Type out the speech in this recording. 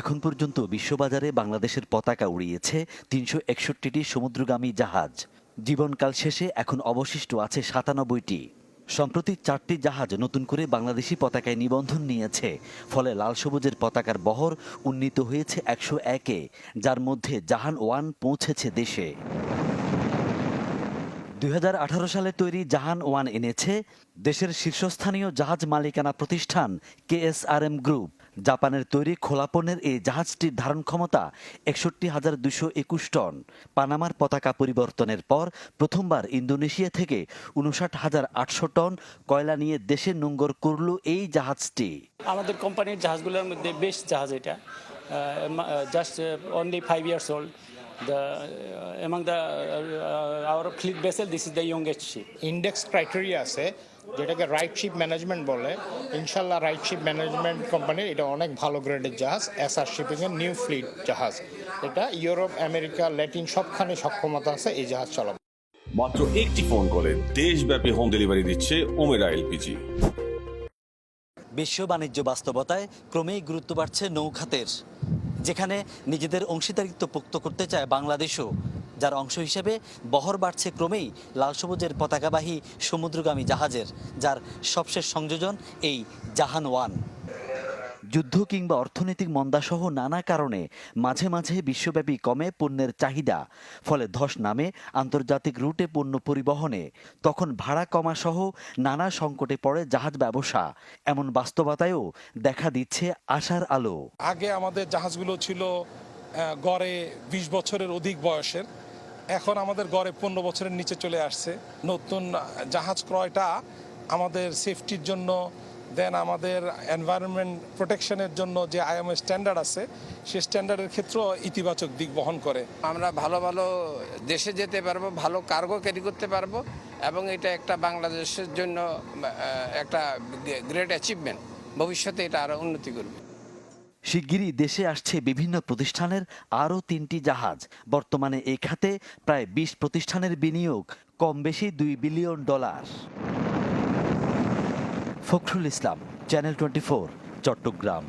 এখন পর্যন্ত বিশ্ববাজারে বাংলাদেশের পতাকা উড়িয়েছে তিনশো একষট্টিটি সমুদ্রগামী জাহাজ। জীবনকাল শেষে এখন অবশিষ্ট আছে সাতানব্বইটি। সম্প্রতি চারটি জাহাজ নতুন করে বাংলাদেশি পতাকায় নিবন্ধন নিয়েছে। ফলে লাল সবুজের পতাকার বহর উন্নীত হয়েছে একশো একে, যার মধ্যে জাহান ওয়ান পৌঁছেছে দেশে। দুই হাজার আঠারো সালে তৈরি জাহান ওয়ান এনেছে দেশের শীর্ষস্থানীয় জাহাজ মালিকানা প্রতিষ্ঠান কেএসআরএম গ্রুপ। জাপানের তৈরি খোলাপনের এই জাহাজটির ধারণ ক্ষমতা একষট্টি হাজার দুশো একুশ টন। পানামার পতাকা পরিবর্তনের পর প্রথমবার ইন্দোনেশিয়া থেকে উনষাট হাজার আটশো টন কয়লা নিয়ে দেশে নোঙ্গর করল এই জাহাজটি। আমাদের কোম্পানির জাহাজগুলোর মধ্যে বেশ জাহাজ এটা। Just only five years old the among the our fleet vessel this is the youngest ship index criteria আছে যেটাকে রাইট শিপ ম্যানেজমেন্ট বলে ইনশাল্লাহ রাইট শিপ ম্যানেজমেন্ট কোম্পানির এটা অনেক ভালো গ্রেডের জাহাজ এসআর শিপিংয়ের নিউ ফ্লিট জাহাজ। এটা ইউরোপ আমেরিকা ল্যাটিন সবখানে সক্ষমতা আছে এই জাহাজ চালাবে। মাত্র একটি ফোন কলে দেশব্যাপী হোম ডেলিভারি দিচ্ছে ওমেরা এলপিজি বিশ্ব বাণিজ্য বাস্তবতায় ক্রমেই গুরুত্ব বাড়ছে নৌখাতের যেখানে নিজেদের অংশীদারিত্ব পোক্ত করতে চায় বাংলাদেশও। যার অংশ হিসেবে বহর বাড়ছে ক্রমেই লাল সবুজের পতাকাবাহী সমুদ্রগামী জাহাজের, যার সবশেষ সংযোজন এই জাহান ওয়ান যুদ্ধ কিংবা অর্থনৈতিক মন্দাসহ নানা কারণে মাঝে মাঝে বিশ্বব্যাপী কমে পণ্যের চাহিদা, ফলে ধস নামে আন্তর্জাতিক রুটে পণ্য পরিবহনে তখন ভাড়া কমা সহ নানা সংকটে পড়ে জাহাজ ব্যবসা। এমন বাস্তবতায়ও দেখা দিচ্ছে আশার আলো। আগে আমাদের জাহাজগুলো ছিল গড়ে বিশ বছরের অধিক বয়সের। এখন আমাদের গড়ে পনেরো বছরের নিচে চলে আসছে। নতুন জাহাজ ক্রয়টা আমাদের সেফটির জন্য দেন আমাদের এনভায়রনমেন্ট প্রোটেকশনের জন্য যে আইএমএ স্ট্যান্ডার্ড আছে সেই স্ট্যান্ডার্ডের ক্ষেত্রেও ইতিবাচক দিক বহন করে। আমরা ভালো ভালো দেশে যেতে পারব, ভালো কার্গো ক্যারি করতে পারব, এবং এটা একটা বাংলাদেশের জন্য একটা গ্রেট অ্যাচিভমেন্ট ভবিষ্যতে এটা আরও উন্নতি করবে। শিগগিরই দেশে আসছে বিভিন্ন প্রতিষ্ঠানের আরও তিনটি জাহাজ। বর্তমানে এ খাতে প্রায় বিশ প্রতিষ্ঠানের বিনিয়োগ কম বেশি দুই billion dollar. Fakhrul Islam, channel twenty Chattogram.